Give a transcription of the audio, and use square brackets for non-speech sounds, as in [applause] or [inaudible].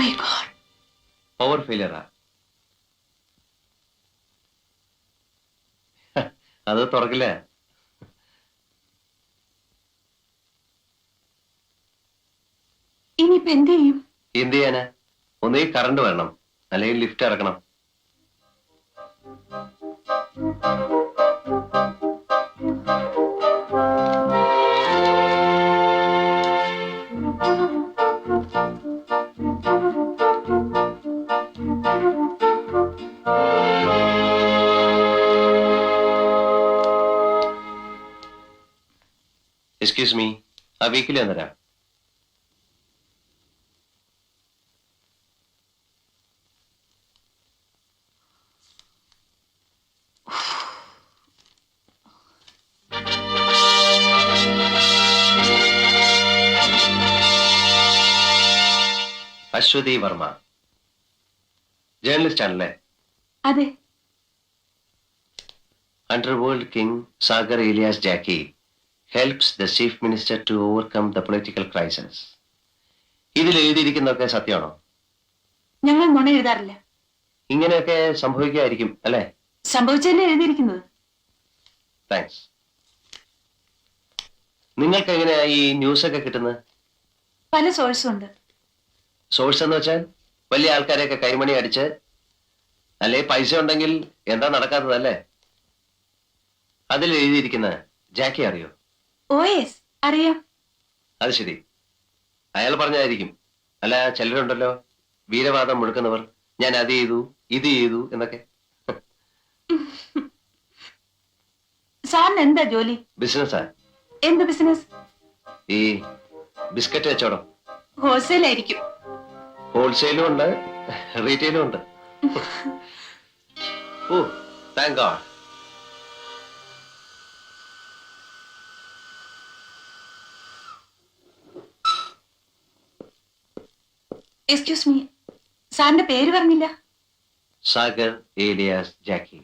Liver ഫെയിലിയറാ [laughs] അത് തുറക്കില്ല? ഇനിയിപ്പോ എന്ത് ചെയ്യും? എന്ത് ചെയ്യാനാ? ഒന്നേ കറണ്ട് വേണം. അല്ലെങ്കിൽ ലിഫ്റ്റ് ഇറക്കണം. എക്സ്ക്യൂസ് മീ ആ വീക്കിൽ തരാം. അശ്വതി വർമ്മ. ജേർണലിസ്റ്റ് ആണല്ലേ? അതെ. Underworld king Sagar alias Jacky helps the chief minister to overcome the political crisis ഇതിൽ എഴുതിയിരിക്കുന്നതൊക്കെ സത്യമാണോ? ഞങ്ങൾ നുണ എഴുതാറില്ല. ഇങ്ങനെയൊക്കെ സംഭവിക്കായിരിക്കും അല്ലേ? സംഭവിച്ചല്ലേ എഴുതിയിരിക്കുന്നത്? താങ്ക്സ് നിങ്ങൾക്ക് എങ്ങനെയാ ഈ ന്യൂസ് ഒക്കെ കിട്ടുന്നത്? പല സോഴ്സും ഉണ്ട്. സോഴ്സ് എന്ന് വെച്ചാൽ വലിയ ആൾക്കാരെയൊക്കെ കൈമണി അടിച്ച് അല്ലെ പൈസ ഉണ്ടെങ്കിൽ എന്താ നടക്കാത്തതല്ലേ? അതിൽ എഴുതിയിരിക്കുന്ന ജാക്കി അറിയോ? ഓ യെസ് അറിയാം? അത് ശരി. അയാൾ പറഞ്ഞായിരിക്കും അല്ല ചിലരുണ്ടല്ലോ. വീരവാദം മുഴുക്കുന്നവർ ഞാൻ അത് ചെയ്തു ഇത് ചെയ്തു എന്നൊക്കെ. സാറിന് എന്താ ജോലി? ബിസിനസ്സാ. എന്ത് ബിസിനസ് ഈ ബിസ്ക്കറ്റ് കച്ചവടം. ഹോൾസെയിൽ ആയിരിക്കും ഹോൾസെയിലും ഉണ്ട് റീറ്റെയിലും ഉണ്ട്. [laughs] ഓ താങ്ക് ഗോഡ് എക്സ്ക്യൂസ് മീ സാറിന്റെ പേര് പറഞ്ഞില്ല. സാഗർ ഏലിയാസ് ജാക്കി.